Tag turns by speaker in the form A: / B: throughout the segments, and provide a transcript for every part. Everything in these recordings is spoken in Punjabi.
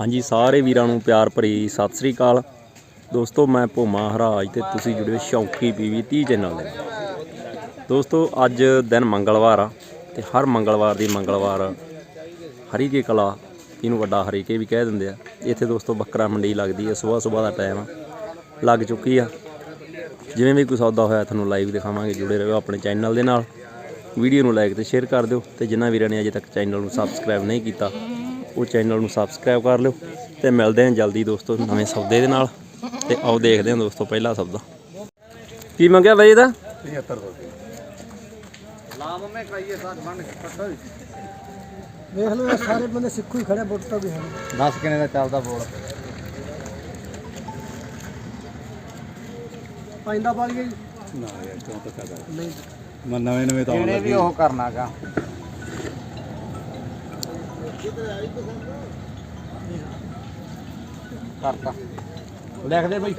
A: ਹਾਂਜੀ, ਸਾਰੇ ਵੀਰਾਂ ਨੂੰ ਪਿਆਰ ਭਰੀ ਸਤਿ ਸ੍ਰੀ ਅਕਾਲ। ਦੋਸਤੋ, ਮੈਂ ਭੋਮਾ ਹਰਾਜ ਤੇ ਤੁਸੀਂ ਜੁੜੇ ਹੋ ਸ਼ੌਂਕੀ ਪੀਵੀ 30 ਚੈਨਲ ਦੇ ਦੋਸਤੋ, ਅੱਜ ਦਿਨ ਮੰਗਲਵਾਰ ਆ ਤੇ ਹਰ ਮੰਗਲਵਾਰ ਦੀ ਮੰਗਲਵਾਰ ਹਰੀਕੇ ਕਲਾ, ਇਹਨੂੰ ਵੱਡਾ ਹਰੀਕੇ ਵੀ ਕਹਿ ਦਿੰਦੇ ਆ। ਇੱਥੇ ਦੋਸਤੋ, ਬੱਕਰਾ ਮੰਡੀ ਲੱਗਦੀ ਹੈ ਸਵੇਰ ਸਵੇਰ ਦਾ ਟਾਈਮ ਲੱਗ ਚੁੱਕੀ ਆ। ਜਿਵੇਂ ਵੀ ਕੋਈ ਸੌਦਾ ਹੋਇਆ, ਤੁਹਾਨੂੰ ਲਾਈਵ ਦਿਖਾਵਾਂਗੇ, ਜੁੜੇ ਰਹੋ ਆਪਣੇ ਚੈਨਲ ਦੇ ਨਾਲ। ਵੀਡੀਓ ਨੂੰ ਲਾਈਕ ਤੇ ਸ਼ੇਅਰ ਕਰ ਦਿਓ ਤੇ ਜਿਨ੍ਹਾਂ ਵੀਰਾਂ ਨੇ ਅਜੇ ਤੱਕ ਚੈਨਲ ਨੂੰ ਸਬਸਕ੍ਰਾਈਬ ਨਹੀਂ ਕੀਤਾ ਉਹ ਚੈਨਲ ਨੂੰ ਸਬਸਕ੍ਰਾਈਬ ਕਰ ਲਿਓ ਤੇ ਮਿਲਦੇ ਹਾਂ ਜਲਦੀ ਦੋਸਤੋ ਨਵੇਂ ਸੌਦੇ ਦੇ ਨਾਲ ਤੇ ਆਓ ਦੇਖਦੇ ਹਾਂ ਦੋਸਤੋ ਪਹਿਲਾ ਸੌਦਾ। ਕੀ ਮੰਗਿਆ ਬਾਈ ਇਹਦਾ?
B: 75 ਰੁਪਏ। ਲਾਮ ਮੈਂ ਕਰਾਈਏ ਸਾਥ ਬੰਨ ਪੱਟੋ
C: ਦੇਖ ਲਓ ਇਹ ਸਾਰੇ ਬੰਦੇ ਸਿੱਖੂ ਹੀ ਖੜੇ ਬੁੱਟ ਤੋਂ ਵੀ ਹਨ।
B: 10 ਕਿਨੇ ਦਾ ਚੱਲਦਾ ਬੋਲ
C: ਪੈਂਦਾ ਪਾਲ ਗਈ
B: ਨਾ ਯਾਰ ਕਿਉਂ ਧੱਕਾ ਕਰ
C: ਨਹੀਂ।
B: ਮੈਂ ਨਵੇਂ ਨਵੇਂ ਤਾਂ ਆਉਣ ਵੀ ਉਹ ਕਰਨਾਗਾ? ਕਰਤਾ। ਲਿਖ ਦੇ ਬਈ।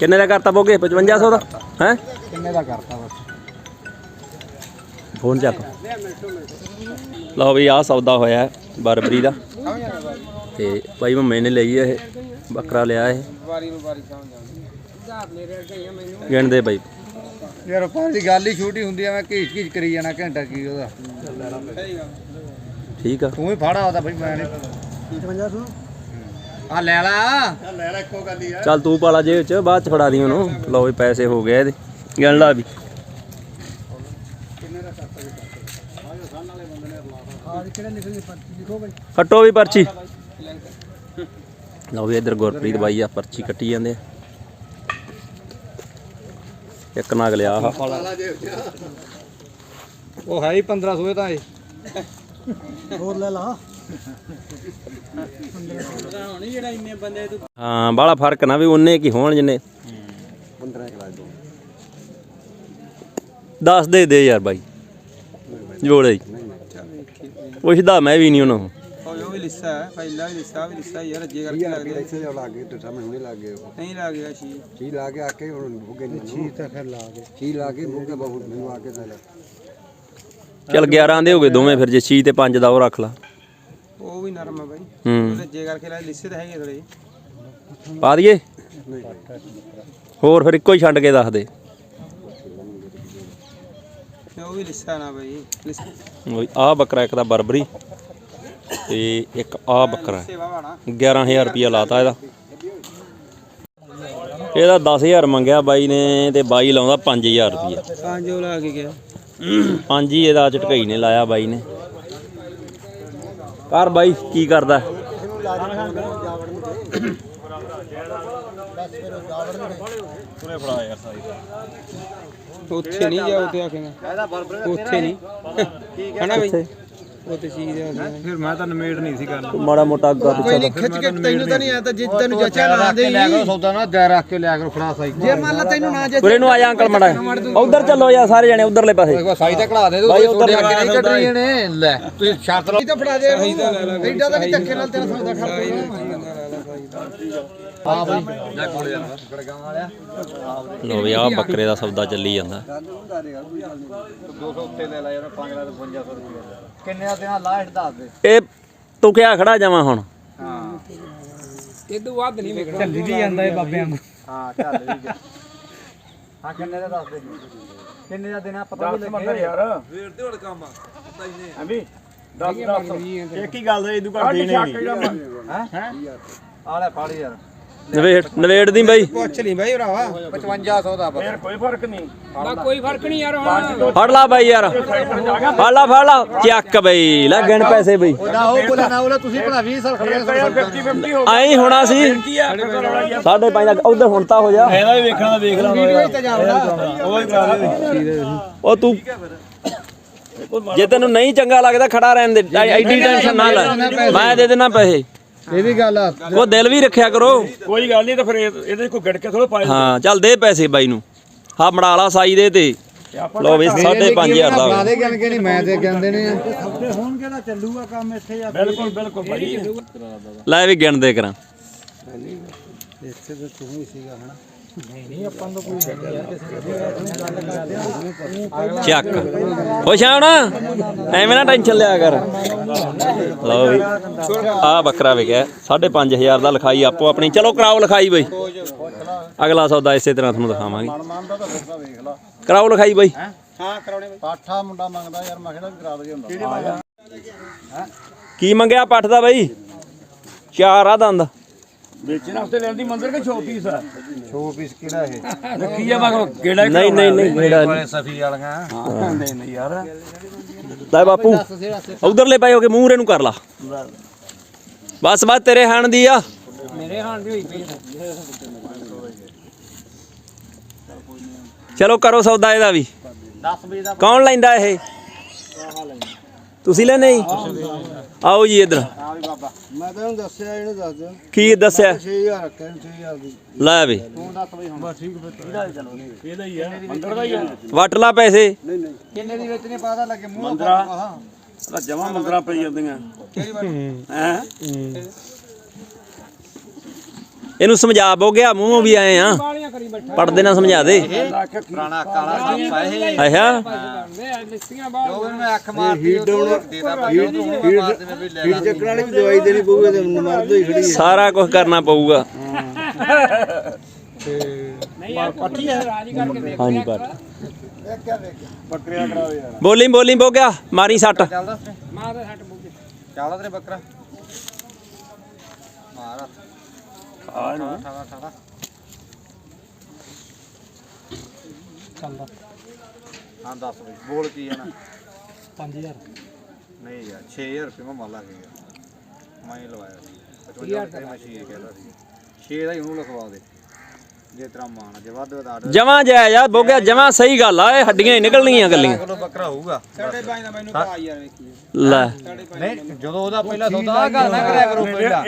A: ਕਿੰਨੇ ਦਾ ਕਰਤਾ ਬੋਗੇ? 5500 ਦਾ? ਹੈ?
B: ਕਿੰਨੇ ਦਾ ਕਰਤਾ ਬਸ?
A: ਫੋਨ ਚੱਕ। ਲਓ ਵੀ ਆਹ ਸੌਦਾ ਹੋਇਆ ਬਰਬਰੀ ਦਾ। ਤੇ ਭਾਈ ਮੰਮੇ ਨੇ ਲਈ ਇਹ ਬੱਕਰਾ ਲਿਆ ਇਹ। ਗਿਣਦੇ ਬਾਈ।
B: ਯਾਰ ਪਾਣੀ ਦੀ ਗੱਲ ਹੀ ਛੋਟੀ ਹੁੰਦੀ ਆ ਮੈਂ ਘੀਚ ਘੀਚ ਕਰੀ ਜਾਣਾ ਘੰਟਾ ਕੀ ਉਹਦਾ।
A: ਠੀਕ ਆ।
B: ਤੂੰ ਹੀ ਫੜਾ ਉਹਦਾ ਬਈ ਮੈਂ ਨਹੀਂ।
C: 5500
B: ਆ ਲੈ ਲਾ। ਲੈ ਲੈ ਇੱਕੋ ਗੱਲ ਹੀ ਆ।
A: ਚੱਲ ਤੂੰ ਪਾਲਾ ਜੇਬ ਚ ਬਾਅਦ ਚ ਫੜਾ ਦੀ ਉਹਨੂੰ। ਲਓ ਵੀ ਪੈਸੇ ਹੋ ਗਏ ਇਹਦੇ। ਗਿਣ ਲਾ ਵੀ।
C: ਆਜ ਕਿਹੜੇ ਨਿਕਲਣੀ ਪਰਚੀ? ਲਿਖੋ ਬਈ।
A: ਕੱਟੋ ਵੀ ਪਰਚੀ। ਲਓ ਵੀ ਇੱਧਰ ਗੁਰਪ੍ਰੀਤ ਬਾਈ ਆ ਪਰਚੀ ਕੱਟੀ ਜਾਂਦੇ ਆ। ਇੱਕ ਨਾਗ ਲਿਆ ਆਹ।
B: ਉਹ ਹੈ ਹੀ 1500 ਇਹ ਤਾਂ ਇਹ।
C: ਹੋਰ ਲੈ ਲਾ।
A: ਹਾਂ ਬਾਹਲਾ ਫ਼ਰਕ ਨਾ ਵੀ ਉਹਨੇ ਕੀ ਹੋਣ ਜਿੰਨੇ।
B: 15 ਕਿਲਾ ਦੋ
A: 10 ਦੇ ਦੇ ਯਾਰ ਬਾਈ। ਜੋੜੇ ਪੁੱਛਦਾ ਮੈਂ ਵੀ ਨਹੀਂ ਉਹਨੂੰ।
D: ਉਹ ਵੀ ਲਿੱਸਾ ਹੈ ਪਹਿਲਾ ਵੀ ਲਿੱਸਾ ਵੀ ਲਿੱਸਾ ਯਾਰ ਅੱਜੇ ਕਰਕੇ ਲੱਗ ਗਿਆ
B: ਇੱਥੇ ਲੱਗ ਗਏ ਤੇ ਸਾਹਮਣੇ ਹੁਣੇ ਲੱਗ ਗਏ
D: ਨਹੀਂ ਲੱਗ ਗਿਆ ਸੀ।
B: ਚੀ ਲਾ ਕੇ ਆ ਕੇ ਹੁਣ ਭੁਗੇ ਨਹੀਂ ਚੀ ਤਾਂ ਫਿਰ ਲਾ ਕੇ ਚੀ ਲਾ ਕੇ ਭੁਗੇ ਬਹੁਤ ਮੈਨੂੰ ਆ ਕੇ ਦੇ ਲੈ
A: ਚੱਲ 11 ਦੇ ਹੋ ਗਏ ਦੋਵੇਂ ਫਿਰ ਜੇ 6 ਤੇ 5 ਦਾ ਉਹ ਰੱਖ ਲਾ।
D: ਉਹ ਵੀ ਨਰਮ ਹੈ ਬਾਈ।
A: ਹੂੰ।
D: ਅੱਜੇ ਕਰਕੇ ਲੱਗ ਲਿੱਸੇ ਤਾਂ ਹੈਗੇ ਥੋੜੇ
A: ਪਾ ਦਈਏ? ਹੋਰ ਫਿਰ ਇੱਕੋ ਹੀ ਛੱਡ ਕੇ ਦੱਸ ਦੇ।
D: ਉਹ ਵੀ ਲਿੱਸਾ ਨਾ ਬਾਈ ਲਿੱਸਾ।
A: ਆਹ ਬੱਕਰਾ ਇੱਕ ਦਾ ਬਰਬਰੀ ਤੇ ਇੱਕ ਆਹ ਬੱਕਰਾ। ਹੈ।
D: ਸੇਵਾ ਵਾਣਾ
A: 11000 ਰੁਪਿਆ ਲਾਤਾ ਇਹਦਾ। ਇਹਦਾ 10000 ਮੰਗਿਆ ਬਾਈ ਨੇ ਤੇ ਬਾਈ ਲਾਉਂਦਾ 5000 ਰੁਪਿਆ
D: ਪੰਜ ਉਹ ਲਾ ਕੇ ਗਿਆ।
A: ਪੰਜ ਹੀ ਇਹਦਾ ਝਟਕਈ ਨੇ ਲਾਇਆ ਬਾਈ ਨੇ। ਕਰ ਬਾਈ ਕੀ ਕਰਦਾ?
D: ਉੱਥੇ ਨਹੀਂ ਜਾ ਉੱਥੇ ਆਖੇਗਾ ਉੱਥੇ ਨਹੀਂ। ਹਨਾ ਬਾਈ? ਚੀਜ਼ ਆ
B: ਫਿਰ ਮੈਂ ਤਾਂ ਨਮੇੜ ਨਹੀਂ ਸੀ ਕਰਨਾ।
A: ਮਾੜਾ ਮੋਟਾ ਅੱਗਾ ਪਿੱਛਾ ਦਾ
C: ਖਿੱਚ ਕੇ ਤੈਨੂੰ ਤਾਂ ਨਹੀਂ ਆਇਆ ਤਾਂ ਜੇ ਤੈਨੂੰ ਜੱਚਾ ਨਾ ਦੇ
B: ਲੈ ਕੇ ਸੌਦਾ ਨਾ ਦੇ ਰੱਖ ਕੇ ਲਿਆ ਕਰੋ ਫੜਾ ਸਾਈ।
C: ਜੇ ਮੰਨ ਲਾ ਤੈਨੂੰ ਨਾ
A: ਉਰੇ ਨੂੰ ਆ ਜਾ ਅੰਕਲ ਮੜਾ ਉਧਰ ਚੱਲੋ ਯਾਰ ਸਾਰੇ ਜਣੇ ਉਧਰਲੇ ਪਾਸੇ।
B: ਸਾਈ ਤਾਂ ਕਢਾ ਦੇ ਦੋ
A: ਬਾਈ ਉੱਧਰ
B: ਅੱਗੇ ਨਹੀਂ ਕੱਢਣੀਆਂ ਨੇ ਲੈ ਤੁਸੀਂ ਸ਼ਰਤ ਲਾ।
C: ਤਾਂ ਫੜਾ ਦੇ ਐਡਾ ਤਾਂ ਨਹੀਂ ਧੱਕੇ ਨਾਲ ਤੇਰਾ ਸੌਦਾ ਖੜ
B: ਹਾਂ। ਬਈ ਲੈ ਕੋਲ ਜਾ ਗੜਗਾਂ ਵਾਲਿਆ
A: ਲੋ ਵੀ ਆਹ ਬੱਕਰੇ ਦਾ ਸੌਦਾ ਚੱਲੀ ਜਾਂਦਾ।
B: 200 ਉੱਤੇ ਲੈ ਲੈ ਯਾਰ 5 ਲੱਖ 5500 ਰੁਪਏ ਕਿੰਨੇ ਦਾ ਦੇਣਾ ਲਾਸਟ ਦੱਸ ਦੇ
A: ਇਹ ਤੂੰ ਕਿਆ ਖੜਾ ਜਾਵਾਂ ਹੁਣ?
B: ਹਾਂ
D: ਇਦੋਂ ਵੱਧ ਨਹੀਂ ਵੇਖਣਾ।
B: ਚੱਲੀ ਵੀ ਜਾਂਦਾ ਇਹ ਬਾਬਿਆਂ ਨੂੰ। ਹਾਂ ਚੱਲ ਵੀ ਗਿਆ ਹਾਂ ਕਿੰਨੇ ਦਾ ਦੱਸ ਦੇ? ਕਿੰਨੇ ਦਾ ਦੇਣਾ? ਪਤਾ ਵੀ ਲੱਗੇ। ਯਾਰ। ਹੈ ਆ ਲੈ ਫੜ ਯਾਰ।
A: ਨਵੇੜ ਨਵੇੜ ਦੀ ਬਾਈ?
D: ਪੁੱਛ ਲਈ ਬਾਈ ਭਰਾਵਾ।
B: 5500 ਦਾ ਬਸ
D: ਨਾ ਕੋਈ ਫ਼ਰਕ ਨਹੀਂ ਯਾਰ ਹੁਣ
A: ਫੜ ਲਾ ਬਾਈ ਯਾਰ। ਫੜ ਲਾ ਫੜ ਲਾ। ਚੱਕ ਬਈ ਲੈ ਗਿਣ ਪੈਸੇ ਬਈ।
B: ਨਾ ਉਹ ਬੋਲੇ ਨਾ ਬੋਲੇ ਤੁਸੀਂ ਭਲਾ 20 ਸਾਲ ਖੜੇ ਹੋ 50 50
A: ਐਂ ਹੋਣਾ ਸੀ। ਸਾਢੇ ਪੰਜ ਦਾ ਉਧਰ ਹੁਣ ਤਾਂ ਹੋ ਜਾ।
B: ਇਹਦਾ ਵੀ ਵੇਖਣਾ ਦਾ ਵੇਖ ਲਾ
A: ਉਹ ਤੂੰ ਜੇ ਤੈਨੂੰ ਨਹੀਂ ਚੰਗਾ ਲੱਗਦਾ ਖੜਾ ਰਹਿਣ ਦੇ। ਐਡੀ ਟੈਨਸ਼ਨ ਨਾ ਲੈ। ਮੈਂ ਦੇ ਦੇਣਾ ਪੈਸੇ।
B: ਇਹ ਵੀ ਗੱਲ ਆ।
A: ਉਹ ਦਿਲ ਵੀ ਰੱਖਿਆ ਕਰੋ।
E: ਕੋਈ ਗੱਲ ਨਹੀਂ ਤਾਂ ਫਿਰ ਇਹ- ਇਹਦੇ 'ਚ ਕੋਈ ਗੜ ਕੇ ਥੋੜਾ ਪਾਏ
A: ਹਾਂ ਚੱਲ ਦੇ ਪੈਸੇ ਬਾਈ ਨੂੰ। ਹਾਂ ਬਣਾ ਲਾ ਸਾਈ ਦੇ ਤੇ। ਲੋ ਵੀ 5500 ਦਾ ਹੋ ਗਿਆ।
B: ਦੇ ਗਣ ਕੇ ਨਹੀਂ ਮੈਂ ਤੇ ਕਹਿੰਦੇ ਨੇ
C: ਸੌਦੇ ਹੋਣਗੇ ਤਾਂ ਚੱਲੂਗਾ ਕੰਮ ਇੱਥੇ ਜਾ
E: ਬਿਲਕੁਲ ਬਿਲਕੁਲ ਭਾਈ।
A: ਲੈ ਵੀ ਗਿਣਦੇ ਕਰਾਂ।
C: ਇੱਥੇ ਤਾਂ ਤੂੰ ਹੀ ਸੀਗਾ ਹਨਾ?
A: ਚੱਕ। ਆ ਹੁਣ ਐਵੇਂ ਨਾ ਟੈਨਸ਼ਨ ਲਿਆ ਕਰ। ਲਓ ਵੀ ਆ ਬੱਕਰਾ ਵਿਕਿਆ 5500 ਦਾ ਲਿਖਾਈ ਆਪੋ ਆਪਣੀ। ਚਲੋ ਕਰਾਓ ਲਿਖਾਈ ਬਈ। ਅਗਲਾ ਸੌਦਾ ਇਸੇ ਤਰ੍ਹਾਂ ਤੁਹਾਨੂੰ ਦਿਖਾਵਾਂਗੇ। ਕਰਾਓ ਲਿਖਾਈ ਬਈ।
D: ਹਾਂ ਕਰਾਉਣੇ ਬਈ
B: ਪਾਠਾ ਮੁੰਡਾ ਮੰਗਦਾ ਯਾਰ ਮੈਂ ਕਿਹੜਾ ਵੀ ਕਰਾ ਦਗੇ ਹੁੰਦਾ।
A: ਕੀ ਮੰਗਿਆ ਪੱਠ ਦਾ ਬਈ? ਚਾਰ ਆ ਦੰਦ।
E: ਵੇਚਣ ਵਾਸਤੇ ਲੈਂਦੀ ਮੰਦਰ ਕੇ 6 ਪੀਸ ਆ?
B: ਛੋ ਪੀਸ ਕਿਹੜਾ ਇਹ?
E: ਰੱਖੀ ਆ ਮਗਰ? ਗੇੜਾ
A: ਨਹੀਂ ਨਹੀਂ ਨਹੀਂ ਜਿਹੜਾ ਨਹੀਂ।
B: ਸਫੀ ਵਾਲੀਆਂ।
E: ਹਾਂ ਨਹੀਂ ਨਹੀਂ ਯਾਰ।
A: ਲੈ ਬਾਪੂ ਉਧਰਲੇ ਪਏ ਹੋ ਕੇ ਮੂੰਹ ਰੇ ਨੂੰ ਕਰ ਲਾ। ਬਸ ਬਸ ਤੇਰੇ ਹਣ ਦੀ ਆ।
D: ਮੇਰੇ ਹਾਣ ਦੀ ਹੋਈ ਪਈ
A: ਚਲੋ ਕਰੋ ਸੌਦਾ ਇਹਦਾ ਵੀ।
B: 10 ਵਜੇ ਦਾ
A: ਕੌਣ ਲੈਂਦਾ ਇਹ? ਤੁਸੀਂ ਲੈਨੇ ਜੀ? ਆਓ ਜੀ ਇਧਰ।
B: ਆ ਵੀ ਬਾਬਾ ਮੈਂ ਤੈਨੂੰ ਦੱਸਿਆ ਇਹਨੂੰ ਦੱਸ ਦਿਓ।
A: ਕੀ ਦੱਸਿਆ?
B: 6000 ਰੱਖਿਆ 6000 ਦੀ।
A: ਲੈ ਵੀ।
B: ਤੂੰ ਦੱਸ ਬਈ ਹੁਣ। ਬਸ ਠੀਕ ਫਿਰ।
E: ਇਹਦਾ ਹੀ ਆ। ਮੰਦਰ ਦਾ ਹੀ ਆ
A: ਵਟ ਲਾ ਪੈਸੇ।
B: ਨਹੀਂ ਨਹੀਂ। ਕਿੰਨੇ ਦੀ ਵੇਚਣੇ ਪਤਾ ਲੱਗੇ ਮੂੰਹ
E: ਮੰਦਰਾ। ਜਮਾ ਮੰਦਰਾਂ ਪਈ ਜਾਂਦੀਆਂ। ਹੈ।
A: ਇਹਨੂੰ ਸਮਝਾ ਬੋ ਗਿਆ ਮੂੰਹੋਂ ਵੀ ਆਏ ਆ। ਪੜਦੇ ਨਾ ਸਮਝਾ ਦੇ।
B: ਪੁਰਾਣਾ ਕਾਲਾ ਸਾਫਾ ਇਹ।
A: ਆਇਆ
D: ਲਿਸਟੀਆਂ ਬਾਹਰ।
B: ਜੋ ਮੈਂ ਅੱਖ ਮਾਰਦੀ ਉਹ ਤੋਂ ਦੇਦਾ ਭਾਈ ਉਹ ਤੋਂ ਹੁਣ ਮਾਰਦੇ ਨੇ ਵੀ ਲੈ ਲਾ ਚੱਕਣ ਵਾਲੀ ਵੀ ਦਵਾਈ ਦੇਣੀ ਪਊਗੀ ਤੇ ਮਰਦ ਹੋਈ ਖੜੀ
A: ਸਾਰਾ ਕੁਝ ਕਰਨਾ ਪਊਗਾ।
D: ਪੱਠੀ ਹੈ ਰਾਜੀ ਕਰਕੇ
A: ਹਾਂਜੀ ਪਰ
B: ਬੱਕਰੀਆਂ ਕਰਾਵੇ ਯਾਰ
A: ਬੋਲੀ ਬੋਲੀ ਬੋ ਗਿਆ। ਮਾਰੀ ਸੱਟ।
B: ਚੱਲਦਾ ਤੇਰੇ ਬੱਕਰਾ। ਮਾਰ।
E: ਆ ਇਹਨੂੰ।
B: ਠਾੜਾ ਠਾੜਾ
D: ਚੱਲਦਾ
B: ਹਾਂ ਦੱਸ ਬਈ ਬੋਲ ਕੀ ਹੈ ਨਾ
D: 5000
B: ਨਹੀਂ ਯਾਰ 6000 ਰੁਪਏ ਮੈਂ ਮਾਲਾ ਗਿਆ ਮੈਂ ਹੀ ਲਵਾਇਆ ਸੀ। 55 ਰੁਪਏ ਮੈਂ ਸ਼ੀਰ ਕਹਿੰਦਾ ਸੀ। 6 ਦਾ ਹੀ ਉਹਨੂੰ ਲਿਖਵਾ ਦੇ। ਜੇ ਤੇਰਾ ਮਾਨ ਆ, ਜੇ ਵੱਧ ਵਧਾ ਦੇ।
A: ਜਮਾ ਜਾਇਜ਼ ਆ ਬੋ ਗਿਆ ਜਮਾ ਸਹੀ ਗੱਲ ਆ ਇਹ ਹੱਡੀਆਂ ਹੀ ਨਿਕਲਣੀਆਂ ਗੱਲੀਆਂ
B: ਕਿਲੋ ਬੱਕਰਾ ਹੋਊਗਾ।
D: ਸਾਡੇ ਬਾਈ ਦਾ ਮੈਨੂੰ ਕਹਾ ਯਾਰ ਵੇਖੀ।
A: ਲੈ।
B: ਨਹੀਂ ਜਦੋਂ ਉਹਦਾ ਪਹਿਲਾ ਸੌਦਾ ਆ ਗੱਲ ਨਾ ਕਰਿਆ ਕਰੋ ਪਹਿਲਾਂ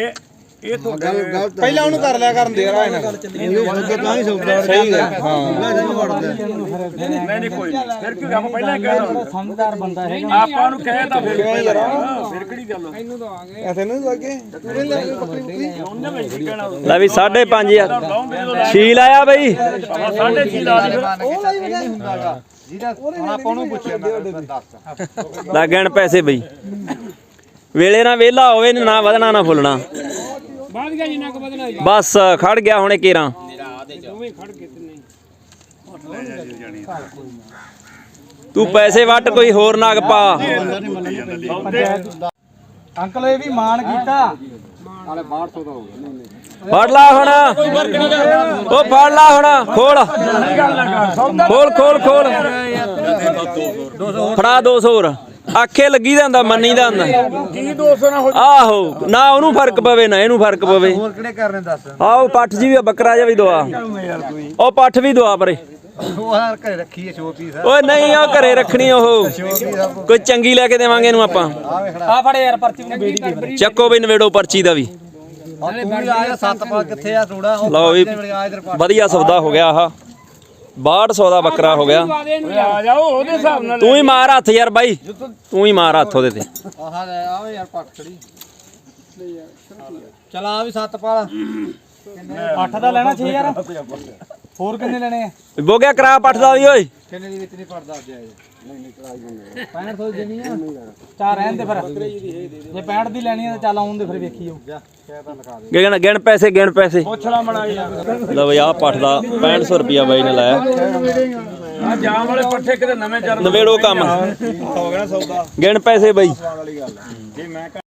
E: ਇਹ
B: ਪਹਿਲਾਂ ਉਹਨੂੰ ਕਰ ਲਿਆ ਕਰਨ ਦੇ ਰਹਾ ਇਹਨਾਂ ਇਹ ਤਾਂ ਹੀ ਸੌਦਾ ਸਹੀ ਹੈ। ਹਾਂ। ਨਹੀਂ
E: ਨਹੀਂ ਨਹੀਂ ਕੋਈ ਨੀ। ਫਿਰ ਕੀ ਆਪਾਂ ਪਹਿਲਾਂ ਕਹਿਣਾ
D: ਸਮਝਦਾਰ ਬੰਦਾ ਹੈ
E: ਆਪਾਂ ਨੂੰ ਕਹਿ ਤਾਂ ਫਿਰ ਕਿਹੜੀ ਗੱਲ
D: ਇਹਨੂੰ
E: ਉਹਨੇ ਵਿੱਚ ਕੀ ਕਹਿਣਾ?
A: ਲੈ ਵੀ 5.5 ਆ
E: ਲਾਉਂਦੇ ਜਦੋਂ
A: ਛੀਲ ਆਇਆ ਬਈ।
E: ਆਪਾਂ ਸਾਢੇ ਛੇ ਲਾ ਲਈ ਫਿਰ।
B: ਉਹ ਨਹੀਂ ਹੁੰਦਾਗਾ। ਜਿਹਦਾ ਹੁਣ ਆਪਾਂ ਉਹਨੂੰ ਪੁੱਛਿਆ ਮੈਂ ਦੱਸ
A: ਲੱਗਣ ਪੈਸੇ ਬਈ। ਵੇਲੇ ਨਾ ਵੇਲਾ ਹੋਵੇ ਨਾ ਵਧਣਾ ਨਾ ਫੁੱਲਣਾ।
D: ਬਾਅਦ ਗਿਆ ਜਿੰਨਾ ਕੁ ਬਦਲਾ
A: ਬਸ ਖੜ ਗਿਆ ਹੁਣੇ ਕੇਰਾਂ।
D: ਦੋਵੇਂ ਖੜ ਕੇ ਤੇ ਨਹੀਂ
A: ਤੂੰ ਪੈਸੇ ਵੱਟ ਕੋਈ ਹੋਰ ਨਾਗ ਪਾ।
B: ਅੰਕਲ ਇਹ ਵੀ ਮਾਨ ਕੀਤਾ। ਹਾਲੇ 1200 ਦਾ ਹੋ ਗਿਆ
A: ਫੜ ਲਾ ਹੁਣ। ਉਹ ਫੜ ਲਾ ਹੁਣ ਖੋਲ। ਖੋਲ ਖੋਲ ਖੋਲ। ਫੜਾ 200 ਹੋਰ। ਆਖੇ ਲੱਗੀ ਦਾ ਹੁੰਦਾ ਮੰਨੀ ਦਾ ਹੁੰਦਾ।
E: ਕੀ 200 ਨਾ ਹੋ
A: ਆਹੋ ਨਾ ਉਹਨੂੰ ਫ਼ਰਕ ਪਵੇ ਨਾ ਇਹਨੂੰ ਫ਼ਰਕ ਪਵੇ।
B: ਹੋਰ ਕਿਹੜੇ ਕਰਨੇ ਦੱਸ?
A: ਆਓ ਪੱਠ ਜੀ ਵੀ ਬੱਕਰਾ ਜਿਹਾ ਵੀ ਦਵਾ ਉਹ ਪੱਠ ਵੀ ਦਵਾ ਪਰੇ।
B: ਉਹ ਹਾਰ ਘਰੇ ਰੱਖੀ ਹੈ ਸ਼ੋ। ਪੀਸ
A: ਓਏ ਨਹੀਂ ਉਹ ਘਰੇ ਰੱਖਣੀ ਉਹ। ਕੋਈ ਚੰਗੀ ਲੈ ਕੇ ਦੇਵਾਂਗੇ ਇਹਨੂੰ ਆਪਾਂ।
B: ਆ
D: ਫੜੇ ਯਾਰ ਪਰਚੀ ਨੂੰ ਬੇੜੀ ਦੇ
A: ਚੱਕੋ ਵੀ ਨਵੇੜੋ ਪਰਚੀ ਦਾ ਵੀ। ਲਓ ਵੀ ਵਧੀਆ ਸੌਦਾ ਹੋ ਗਿਆ ਆਹ। 6200 ਦਾ ਬੱਕਰਾ ਹੋ ਗਿਆ।
D: ਆ ਦੇ ਇਹਨੂੰ
E: ਓਏ ਆ ਜਾਓ ਉਹਦੇ ਹਿਸਾਬ ਨਾਲ
A: ਤੂੰ ਹੀ ਮਾਰ ਹੱਥ ਯਾਰ ਬਾਈ। ਤੂੰ ਹੀ ਮਾਰ ਹੱਥ ਉਹਦੇ ਤੇ।
B: ਆਹ ਲੈ ਆਵੇ ਯਾਰ ਪੱਟ ਖੜੀ। ਚਲ ਆ ਵੀ ਸੱਤ ਪਾ ਲਾ
D: 8 ਦਾ ਲੈਣਾ 6000 ਹੋਰ ਕਿੰਨੇ ਲੈਣੇ ਆ?
A: ਬੋ ਗਿਆ ਕਰਾ ਪੱਠ ਦਾ ਵੀ ਓਏ।
B: ਕਿੰਨੇ ਦੀ ਨਹੀਂ ਪੜਦਾ ਅੱਜ ਆਏ? ਨਹੀਂ ਨਹੀਂ ਕਰਾਈ ਜਾਂਦੇ
D: 6500 ਦੇਣੀ ਆ। ਚਾਰ ਰਹਿਣ ਦੇ ਫਿਰ। ਜੇ 65 ਦੀ ਲੈਣੀ ਆ ਤਾਂ ਚੱਲ ਆਉਣ ਦੇ ਫਿਰ ਵੇਖੀ ਜਾਓ।
B: ਜਾ ਤਾਂ ਲਿਖਾ ਦੇ।
A: ਗਿਣ ਗਿਣ ਪੈਸੇ ਗਿਣ ਪੈਸੇ।
E: ਪੁੱਛਲਾ ਮਣਾ ਯਾਰ
A: ਲਓ ਬਈ ਆਹ ਪੱਠ ਦਾ 6500 ਰੁਪਿਆ ਬਾਈ ਨੇ ਲਾਇਆ।
E: ਆ ਜਾਮ ਵਾਲੇ ਪੱਠੇ ਕਿਤੇ ਨਵੇਂ ਚੱਲ
A: ਨਵੇੜੋ ਕੰਮ। ਹੋ ਗਿਆ ਸੌਦਾ। ਗਿਣ ਪੈਸੇ ਬਾਈ।